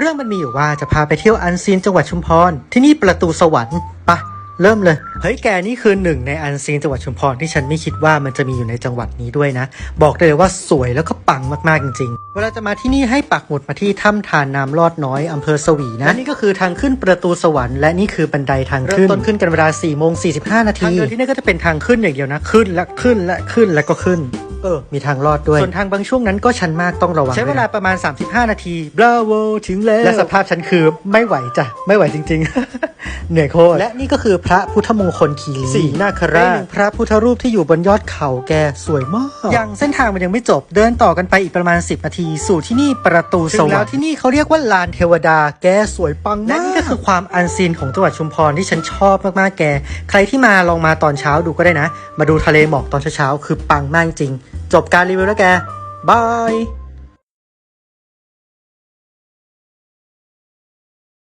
เรื่องมันมีอยู่ว่าจะพาไปเที่ยวอันซีนจังหวัดชุมพร ที่นี่ประตูสวรรค์ปะเริ่มเลย เฮ้ยแกนี่คือหนึ่งในอันซีนจังหวัดชุมพรที่ฉันไม่คิดว่ามันจะมีอยู่ในจังหวัดนี้ด้วยนะ บอกได้เลยว่าสวยแล้วก็ปังมากๆจริงๆ เวลาจะมาที่นี่ให้ปักหมุดมาที่ถ้ำทานน้ำลอดน้อยอำเภอสวีนะ นี่ก็คือทางขึ้นประตูสวรรค์และนี่คือบันไดทางขึ้นเริ่มต้นขึ้นกันเวลา4ี่โมงสีนาทีทางเดินที่นี่ก็จะเป็นทางขึ้นอย่างเดียวนะ ขึ้นและขึ้นและขึ้นและก็ขึ้น เออ มีทางลอดด้วย ส่วนทางบางช่วงนั้นก็ชันมากต้องระวัง ใช้เวลาประมาณ 35 นาทีบราโวถึงแล้วและสภาพฉันคือไม่ไหวจ้ะ ไม่ไหวจริง ๆ เหนื่อยโคตร และนี่ก็คือพระพุทธมงคลคีรีสีนาคราชพระพุทธรูปที่อยู่บนยอดเขาแกสวยมาก ยังเส้นทางมันยังไม่จบเดินต่อกันไปอีกประมาณ 10 นาที สู่ที่นี่ประตูสวรรค์แล้วที่นี่เขาเรียกว่าลานเทวดา แกสวยปังมากและนี่ก็คือความอันซีนของจังหวัดชุมพรที่ฉันชอบมากๆแก ใครที่มาลองมาตอนเช้าดูก็ได้นะ มาดูทะเลหมอกตอนเช้าๆคือปังมากจริง จบการรีวิวแล้วแกบาย